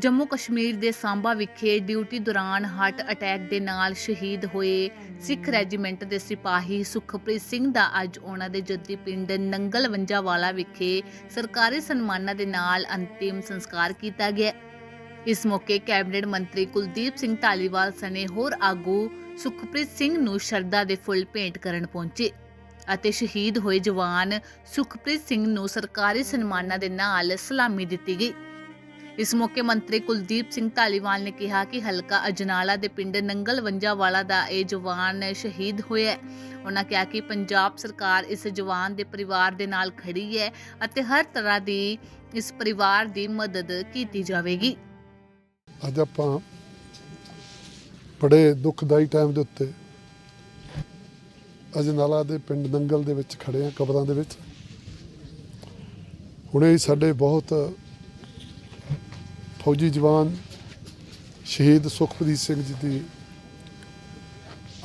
ਜੰਮੂ ਕਸ਼ਮੀਰ ਦੇ ਸਾਂਬਾ ਵਿਖੇ ਡਿਊਟੀ ਦੌਰਾਨ ਹਾਰਟ ਅਟੈਕ ਦੇ ਨਾਲ ਸ਼ਹੀਦ ਹੋਏ ਸਿੱਖ ਰੈਜੀਮੈਂਟ ਦੇ ਸਿਪਾਹੀ ਸੁਖਪ੍ਰੀਤ ਸਿੰਘ ਦਾ ਅੱਜ ਉਹਨਾਂ ਦੇ ਜੱਦੀ ਪਿੰਡ ਨੰਗਲ ਵੰਜਾਵਾਲਾ ਵਿਖੇ ਸਰਕਾਰੀ ਸਨਮਾਨਾਂ ਦੇ ਨਾਲ ਅੰਤਿਮ ਸੰਸਕਾਰ ਕੀਤਾ ਗਿਆ। ਇਸ ਮੌਕੇ ਕੈਬਨਿਟ ਮੰਤਰੀ ਕੁਲਦੀਪ ਸਿੰਘ ਢਾਲੀਵਾਲ ਸਣੇ ਹੋਰ ਆਗੂ ਸੁਖਪ੍ਰੀਤ ਸਿੰਘ ਨੂੰ ਸ਼ਰਧਾ ਦੇ ਫੁੱਲ ਭੇਂਟ ਕਰਨ ਪਹੁੰਚੇ ਅਤੇ ਸ਼ਹੀਦ ਹੋਏ ਜਵਾਨ ਸੁਖਪ੍ਰੀਤ ਸਿੰਘ ਨੂੰ ਸਰਕਾਰੀ ਸਨਮਾਨਾਂ ਦੇ ਨਾਲ ਸਲਾਮੀ ਦਿੱਤੀ ਗਈ। ਇਸ ਮੌਕੇ ਮੰਤਰੀ ਕੁਲਦੀਪ ਸਿੰਘ ਢਾਲੀਵਾਲ ਨੇ ਕਿਹਾ ਕਿ ਹਲਕਾ ਅਜਨਾਲਾ ਦੇ ਪਿੰਡ ਨੰਗਲ ਵੰਜਾਵਾਲਾ ਦਾ ਇਹ ਜਵਾਨ ਸ਼ਹੀਦ ਹੋਇਆ ਉਹਨਾਂ ਕਿਹਾ ਕਿ ਪੰਜਾਬ ਸਰਕਾਰ ਇਸ ਜਵਾਨ ਦੇ ਪਰਿਵਾਰ ਦੇ ਨਾਲ ਖੜੀ ਹੈ ਅਤੇ ਹਰ ਤਰ੍ਹਾਂ ਦੀ ਇਸ ਪਰਿਵਾਰ ਦੀ ਮਦਦ ਕੀਤੀ ਜਾਵੇਗੀ। ਅੱਜ ਆਪਾਂ ਬੜੇ ਦੁਖਦਾਈ ਟਾਈਮ ਦੇ ਉੱਤੇ ਅਜਨਾਲਾ ਦੇ ਪਿੰਡ ਨੰਗਲ ਦੇ ਵਿੱਚ ਖੜੇ ਆ ਕਬਰਾਂ ਦੇ ਵਿੱਚ। ਹੁਣੇ ਸਾਡੇ ਬਹੁਤ ਫੌਜੀ ਜਵਾਨ ਸ਼ਹੀਦ ਸੁਖਪ੍ਰੀਤ ਸਿੰਘ ਜੀ ਦੀ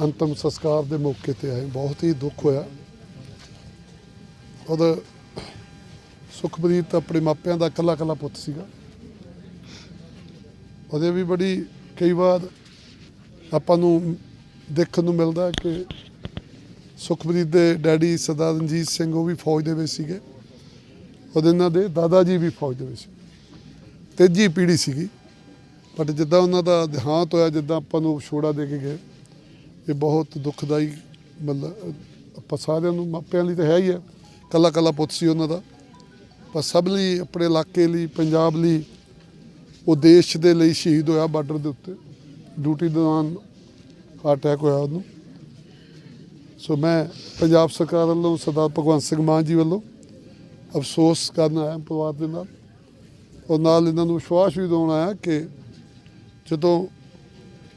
ਅੰਤਮ ਸੰਸਕਾਰ ਦੇ ਮੌਕੇ ਤੇ ਆਏ। ਬਹੁਤ ਹੀ ਦੁੱਖ ਹੋਇਆ। ਉਹਦਾ ਸੁਖਪ੍ਰੀਤ ਆਪਣੇ ਮਾਪਿਆਂ ਦਾ ਇਕੱਲਾ ਇਕੱਲਾ ਪੁੱਤ ਸੀਗਾ। ਉਹਦੇ ਵੀ ਬੜੀ, ਕਈ ਵਾਰ ਆਪਾਂ ਨੂੰ ਦੇਖਣ ਨੂੰ ਮਿਲਦਾ ਕਿ ਸੁਖਪ੍ਰੀਤ ਦੇ ਡੈਡੀ ਸਰਦਾਰ ਰਣਜੀਤ ਸਿੰਘ ਉਹ ਵੀ ਫੌਜ ਦੇ ਵਿੱਚ ਸੀਗੇ। ਉਹਦੇ ਨਾਲ ਦੇ ਦਾਦਾ ਜੀ ਵੀ ਫੌਜ ਦੇ ਵਿੱਚ ਸੀ ਤੇਜੀ ਪੀੜੀ ਸੀਗੀ। ਬਟ ਜਿੱਦਾਂ ਉਹਨਾਂ ਦਾ ਦੇਹਾਂਤ ਹੋਇਆ, ਜਿੱਦਾਂ ਆਪਾਂ ਨੂੰ ਛੋੜਾ ਦੇ ਕੇ ਗਏ, ਇਹ ਬਹੁਤ ਦੁਖਦਾਈ ਮਤਲਬ, ਆਪਾਂ ਸਾਰਿਆਂ ਨੂੰ ਮਾਪਿਆਂ ਲਈ ਤਾਂ ਹੈ ਹੀ ਹੈ ਕੱਲਾ ਕੱਲਾ ਪੁੱਤ ਸੀ ਉਹਨਾਂ ਦਾ। ਪਰ ਸਭ ਲਈ, ਆਪਣੇ ਇਲਾਕੇ ਲਈ, ਪੰਜਾਬ ਲਈ, ਉਹ ਦੇਸ਼ ਦੇ ਲਈ ਸ਼ਹੀਦ ਹੋਇਆ ਬਾਰਡਰ ਦੇ ਉੱਤੇ। ਡਿਊਟੀ ਦੌਰਾਨ ਹਾਰਟ ਅਟੈਕ ਹੋਇਆ ਉਹਨੂੰ। ਸੋ ਮੈਂ ਪੰਜਾਬ ਸਰਕਾਰ ਵੱਲੋਂ, ਸਰਦਾਰ ਭਗਵੰਤ ਸਿੰਘ ਮਾਨ ਜੀ ਵੱਲੋਂ ਅਫਸੋਸ ਕਰਨ ਆਇਆ ਪਰਿਵਾਰ ਦੇ ਨਾਲ। ਔਰ ਨਾਲ ਇਹਨਾਂ ਨੂੰ ਵਿਸ਼ਵਾਸ ਵੀ ਦਿਵਾਉਣ ਆਇਆ ਕਿ ਜਦੋਂ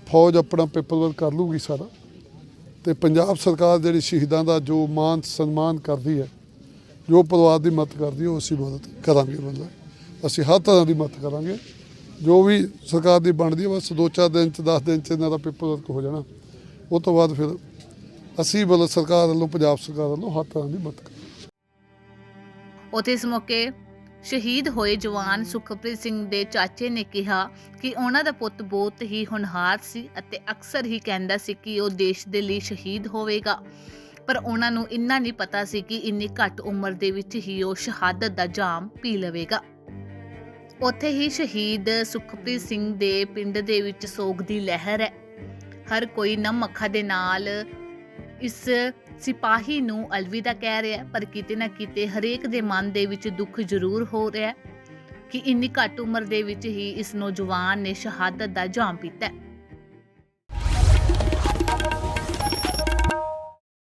ਫੌਜ ਆਪਣਾ ਪੇਪਰ ਵਰਕ ਕਰ ਲੂਗੀ ਸਾਰਾ, ਤੇ ਪੰਜਾਬ ਸਰਕਾਰ ਜਿਹੜੀ ਸ਼ਹੀਦਾਂ ਦਾ ਜੋ ਮਾਨ ਸਨਮਾਨ ਕਰਦੀ ਹੈ, ਜੋ ਪਰਿਵਾਰ ਦੀ ਮਦਦ ਕਰਦੀ ਹੈ, ਉਹ ਅਸੀਂ ਮਦਦ ਕਰਾਂਗੇ ਮਤਲਬ ਅਸੀਂ ਹਰ ਤਰ੍ਹਾਂ ਦੀ ਮਦਦ ਕਰਾਂਗੇ। ਜੋ ਵੀ ਸਰਕਾਰ ਦੀ ਬਣਦੀ ਹੈ, ਬਸ ਦੋ ਚਾਰ ਦਿਨ ਚ 10 ਦਿਨ ਚ ਇਹਨਾਂ ਦਾ ਪੇਪਰ ਵਰਕ ਹੋ ਜਾਣਾ। ਉਹ ਤੋਂ ਬਾਅਦ ਫਿਰ ਅਸੀਂ ਵੱਲੋਂ ਸਰਕਾਰ ਵੱਲੋਂ, ਪੰਜਾਬ ਸਰਕਾਰ ਵੱਲੋਂ ਹਰ ਤਰ੍ਹਾਂ ਦੀ ਮਦਦ ਕਰਾਂਗੇ। ਉੱਥੇ ਇਸ ਮੌਕੇ ਸ਼ਹੀਦ ਹੋਏ ਜਵਾਨ ਸੁਖਪ੍ਰੀਤ ਸਿੰਘ ਦੇ ਚਾਚੇ ਨੇ ਕਿਹਾ ਕਿ ਉਹਨਾਂ ਦਾ ਪੁੱਤ ਬਹੁਤ ਹੀ ਹੋਣਹਾਰ ਸੀ ਅਤੇ ਅਕਸਰ ਹੀ ਕਹਿੰਦਾ ਸੀ ਕਿ ਉਹ ਦੇਸ਼ ਦੇ ਲਈ ਸ਼ਹੀਦ ਹੋਵੇਗਾ। ਪਰ ਉਹਨਾਂ ਨੂੰ ਇੰਨਾ ਨਹੀਂ ਪਤਾ ਸੀ ਕਿ ਇੰਨੀ ਘੱਟ ਉਮਰ ਦੇ ਵਿੱਚ ਹੀ ਉਹ ਸ਼ਹਾਦਤ ਦਾ ਜਾਮ ਪੀ ਲਵੇਗਾ। ਉੱਥੇ ਹੀ ਸ਼ਹੀਦ ਸੁਖਪ੍ਰੀਤ ਸਿੰਘ ਦੇ ਪਿੰਡ ਦੇ ਵਿੱਚ ਸੋਗ ਦੀ ਲਹਿਰ ਹੈ। ਹਰ ਕੋਈ ਨਮ ਅੱਖਾਂ ਦੇ ਨਾਲ ਇਸ ਸਿਪਾਹੀ ਨੂੰ ਅਲਵਿਦਾ ਕਹਿ ਰਿਹਾ ਪਰ ਕਿਤੇ ਨਾ ਕਿਤੇ ਹਰੇਕ ਦੇ ਮਨ ਦੇ ਵਿੱਚ ਦੁੱਖ ਜ਼ਰੂਰ ਹੋ ਰਿਹਾ ਕਿ ਇੰਨੀ ਘੱਟ ਉਮਰ ਦੇ ਵਿੱਚ ਹੀ ਇਸ ਨੌਜਵਾਨ ਨੇ ਸ਼ਹਾਦਤ ਦਾ ਜਾਮ ਪੀਤਾ